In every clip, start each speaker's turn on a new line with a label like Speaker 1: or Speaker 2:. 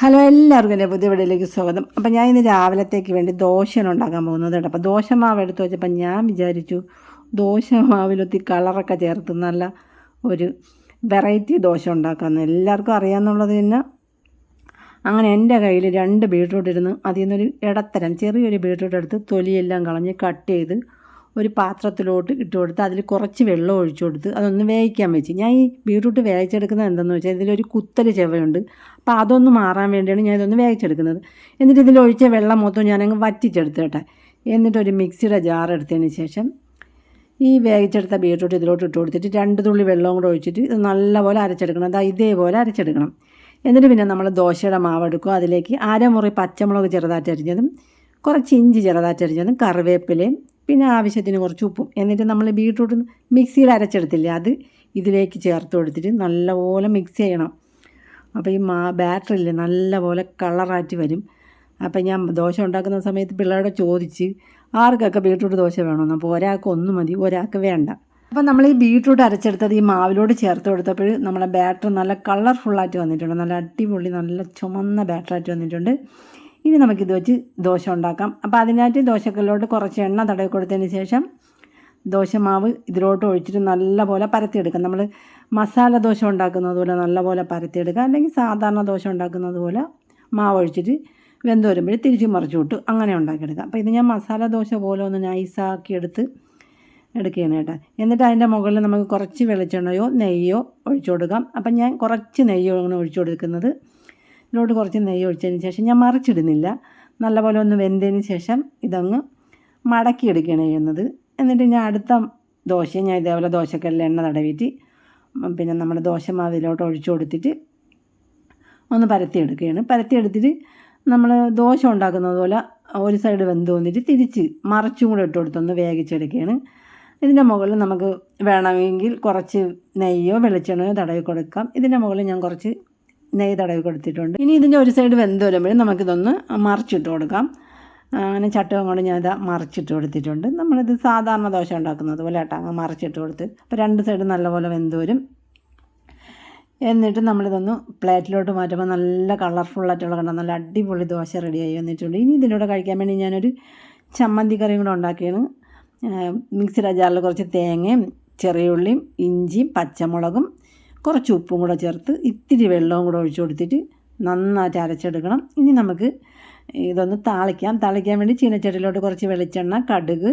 Speaker 1: Hello എല്ലാവർക്കും എന്റെ പുതിയ വീഡിയോയിലേക്ക് സ്വാഗതം. അപ്പം ഞാൻ ഇന്ന് രാവിലത്തേക്ക് വേണ്ടി ദോശയാണ് ഉണ്ടാക്കാൻ പോകുന്നത് കേട്ടോ. അപ്പോൾ ദോശമാവ് എടുത്ത് വെച്ചപ്പോൾ ഞാൻ വിചാരിച്ചു ദോശമാവിലൊത്തി കളറൊക്കെ ചേർത്ത് നല്ല ഒരു വെറൈറ്റി ദോശ ഉണ്ടാക്കാമെന്ന് എല്ലാവർക്കും അറിയാമെന്നുള്ളത് തന്നെ. അങ്ങനെ എന്റെ കയ്യിൽ രണ്ട് ബീട്രൂട്ട് ഇരുന്ന് അതിൽ നിന്നൊരു ഇടത്തരം ചെറിയൊരു ബീട്രൂട്ട് എടുത്ത് തൊലിയെല്ലാം കളഞ്ഞ് കട്ട് ചെയ്ത് ഒരു പാത്രത്തിലോട്ട് ഇട്ട് കൊടുത്ത് അതിൽ കുറച്ച് വെള്ളം ഒഴിച്ചു കൊടുത്ത് അതൊന്ന് വേവിക്കാൻ വെച്ച്. ഞാൻ ഈ ബീട്രൂട്ട് വേവിച്ചെടുക്കുന്നത് എന്താണെന്ന് വെച്ചാൽ ഇതിലൊരു കുത്തൽ ചെവയുണ്ട്. അപ്പോൾ അതൊന്ന് മാറാൻ വേണ്ടിയാണ് ഞാൻ ഇതൊന്ന് വേവിച്ചെടുക്കുന്നത്. എന്നിട്ട് ഇതിൽ ഒഴിച്ച വെള്ളം മൊത്തം ഞാനങ്ങ് വറ്റിച്ചെടുത്ത് കേട്ടെ. എന്നിട്ടൊരു മിക്സിയുടെ ജാർ എടുത്തതിന് ശേഷം ഈ വേവിച്ചെടുത്ത ബീട്രൂട്ട് ഇതിലോട്ട് ഇട്ട് കൊടുത്തിട്ട് രണ്ട് തുള്ളി വെള്ളവും കൂടെ ഒഴിച്ചിട്ട് ഇത് നല്ലപോലെ അരച്ചെടുക്കണം. അതാ ഇതേപോലെ അരച്ചെടുക്കണം. എന്നിട്ട് പിന്നെ നമ്മൾ ദോശയുടെ മാവ് എടുക്കും. അതിലേക്ക് അരമുറി പച്ചമുളക് ചെറുതായിട്ട് അരിഞ്ഞതും കുറച്ച് ഇഞ്ചി ചെറുതായിട്ട് അരിഞ്ഞതും കറിവേപ്പിലയും പിന്നെ ആവശ്യത്തിന് കുറച്ച് ഉപ്പും. എന്നിട്ട് നമ്മൾ ബീട്രൂട്ട് മിക്സിയിൽ അരച്ചെടുത്തില്ലേ അത് ഇതിലേക്ക് ചേർത്ത് കൊടുത്തിട്ട് നല്ലപോലെ മിക്സ് ചെയ്യണം. അപ്പോൾ ഈ മാ ബാറ്ററില്ലേ നല്ലപോലെ കളറാറ്റി വരും. അപ്പം ഞാൻ ദോശ ഉണ്ടാക്കുന്ന സമയത്ത് പിള്ളേരോട് ചോദിച്ച് ആർക്കൊക്കെ ബീട്രൂട്ട് ദോശ വേണമെന്ന്? അപ്പോൾ ഒരാൾക്ക് ഒന്ന് മതി ഒരാൾക്ക് വേണ്ട. അപ്പം നമ്മൾ ഈ ബീട്രൂട്ട് അരച്ചെടുത്തത് ഈ മാവിലോട് ചേർത്ത് കൊടുത്തപ്പോൾ നമ്മുടെ ബാറ്റർ നല്ല കളർഫുള്ളായിട്ട് വന്നിട്ടുണ്ട്. നല്ല അടിപൊളി നല്ല ചുമന്ന ബാറ്ററായിട്ട് വന്നിട്ടുണ്ട്. ഇനി നമുക്കിത് വെച്ച് ദോശ ഉണ്ടാക്കാം. അപ്പോൾ അതിനായിട്ട് ദോശക്കല്ലോട്ട് കുറച്ച് എണ്ണ തടവി കൊടുത്തതിന് ശേഷം ദോശമാവ് ഇതിലോട്ട് ഒഴിച്ചിട്ട് നല്ലപോലെ പരത്തിയെടുക്കാം. നമ്മൾ മസാല ദോശ ഉണ്ടാക്കുന്നത് പോലെ നല്ലപോലെ പരത്തിയെടുക്കുക അല്ലെങ്കിൽ സാധാരണ ദോശ ഉണ്ടാക്കുന്നത് പോലെ മാവ് ഒഴിച്ചിട്ട് വെന്ത് വരുമ്പോൾ തിരിച്ച് മറിച്ച് വിട്ടു അങ്ങനെ ഉണ്ടാക്കിയെടുക്കാം. അപ്പോൾ ഇത് ഞാൻ മസാല ദോശ പോലെ ഒന്ന് നൈസാക്കി എടുത്ത് എടുക്കുകയാണ് കേട്ടോ. എന്നിട്ട് അതിന്റെ മുകളിൽ നമുക്ക് കുറച്ച് വെളിച്ചെണ്ണയോ നെയ്യോ ഒഴിച്ചു കൊടുക്കാം. അപ്പം ഞാൻ കുറച്ച് നെയ്യോ അങ്ങനെ ഒഴിച്ചു കൊടുക്കുന്നത് ഇതിലോട്ട് കുറച്ച് നെയ്യ് ഒഴിച്ചതിന് ശേഷം ഞാൻ മറിച്ചിടുന്നില്ല. നല്ലപോലെ ഒന്ന് വെന്തതിന് ശേഷം ഇതങ്ങ് മടക്കിയെടുക്കുകയാണ് ചെയ്യുന്നത്. എന്നിട്ട് ഞാൻ അടുത്ത ദോശ ഞാൻ ഇതേപോലെ ദോശക്കല്ലിൽ എണ്ണ തടവിയിട്ട് പിന്നെ നമ്മൾ ദോശമാവിലോട്ട് ഒഴിച്ചു കൊടുത്തിട്ട് ഒന്ന് പരത്തിയെടുക്കുകയാണ്. പരത്തിയെടുത്തിട്ട് നമ്മൾ ദോശ ഉണ്ടാക്കുന്നത് പോലെ ഒരു സൈഡ് വെന്ത് വന്നിട്ട് തിരിച്ച് മറിച്ചും കൂടെ ഇട്ട് കൊടുത്തൊന്ന് വേവിച്ചെടുക്കുകയാണ്. ഇതിന്റെ മുകളിൽ നമുക്ക് വേണമെങ്കിൽ കുറച്ച് നെയ്യോ വെളിച്ചെണ്ണയോ തടവി കൊടുക്കാം. ഇതിന്റെ മുകളിൽ ഞാൻ കുറച്ച് നെയ്യ് തടവി കൊടുത്തിട്ടുണ്ട്. ഇനി ഇതിന്റെ ഒരു സൈഡ് വെന്ത് വരുമ്പോഴും നമുക്കിതൊന്ന് മറിച്ചിട്ട് കൊടുക്കാം. അങ്ങനെ ചട്ടകം കൊണ്ട് ഞാനിത് മറിച്ചിട്ട് കൊടുത്തിട്ടുണ്ട്. നമ്മളിത് സാധാരണ ദോശ ഉണ്ടാക്കുന്നത് പോലെ ആട്ടാ. അങ്ങ് മറിച്ചിട്ട് കൊടുത്ത് അപ്പോൾ രണ്ട് സൈഡ് നല്ലപോലെ വെന്ത് വരും. എന്നിട്ട് നമ്മളിതൊന്ന് പ്ലേറ്റിലോട്ട് മാറ്റുമ്പോൾ നല്ല കളർഫുള്ളായിട്ടുള്ള കണ്ട? നല്ല അടിപൊളി ദോശ റെഡിയായി വന്നിട്ടുണ്ട്. ഇനി ഇതിലൂടെ കഴിക്കാൻ വേണ്ടി ഞാനൊരു ചമ്മന്തി കറിയും കൂടെ ഉണ്ടാക്കിയാണ്. മിക്സിയുടെ ജാറിൽ കുറച്ച് തേങ്ങയും ചെറിയ ഉള്ളിയും ഇഞ്ചിയും പച്ചമുളകും കുറച്ച് ഉപ്പും കൂടെ ചേർത്ത് ഇത്തിരി വെള്ളവും കൂടെ ഒഴിച്ചു കൊടുത്തിട്ട് നന്നായിട്ട് അരച്ചെടുക്കണം. ഇനി നമുക്ക് ഇതൊന്ന് താളിക്കാം. താളിക്കാൻ വേണ്ടി ചീനച്ചട്ടിയിലോട്ട് കുറച്ച് വെളിച്ചെണ്ണ കടുക്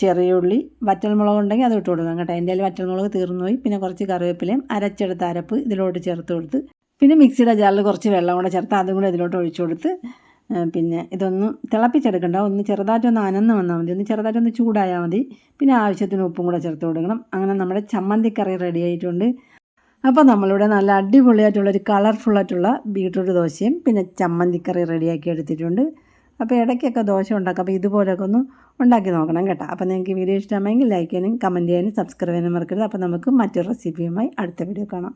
Speaker 1: ചെറിയ ഉള്ളി വറ്റൽമുളക് ഉണ്ടെങ്കിൽ അത് ഇട്ട് കൊടുക്കാം കേട്ടോ. എന്റെ കയ്യിൽ വറ്റൽമുളക് തീർന്നു പോയി പിന്നെ കുറച്ച് കറിവേപ്പിലയും അരച്ചെടുത്ത അരപ്പ് ഇതിലോട്ട് ചേർത്ത് കൊടുത്ത് പിന്നെ മിക്സിയുടെ ജാറിൽ കുറച്ച് വെള്ളം കൂടെ ചേർത്ത് അതും കൂടെ ഇതിലോട്ട് ഒഴിച്ചു കൊടുത്ത് പിന്നെ ഇതൊന്ന് തിളപ്പിച്ചെടുക്കണ്ട. ഒന്ന് ചെറുതായിട്ടൊന്ന് അനന്ന് വന്നാൽ മതി. ഒന്ന് ചെറുതായിട്ടൊന്ന് ചൂടായാൽ മതി. പിന്നെ ആവശ്യത്തിന് ഉപ്പും കൂടെ ചേർത്ത് കൊടുക്കണം. അങ്ങനെ നമ്മുടെ ചമ്മന്തിക്കറി റെഡി ആയിട്ടുണ്ട്. അപ്പോൾ നമ്മളിവിടെ നല്ല അടിപൊളിയായിട്ടുള്ളൊരു ആയിട്ടുള്ള ബീട്രൂട്ട് ദോശയും പിന്നെ ചമ്മന്തിക്കറി റെഡിയാക്കി എടുത്തിട്ടുണ്ട്. അപ്പോൾ ഇടയ്ക്കൊക്കെ ദോശ ഉണ്ടാക്കാം. അപ്പോൾ ഇതുപോലെയൊക്കെ ഒന്ന് ഉണ്ടാക്കി നോക്കണം കേട്ടോ. അപ്പോൾ നിങ്ങൾക്ക് വീഡിയോ ഇഷ്ടമായെങ്കിൽ ലൈക്ക് ചെയ്യാനും കമന്റ് ചെയ്യാനും സബ്സ്ക്രൈബ് ചെയ്യാനും മറക്കരുത്. അപ്പോൾ നമുക്ക് മറ്റൊരു റെസിപ്പിയുമായി അടുത്ത വീഡിയോ കാണാം.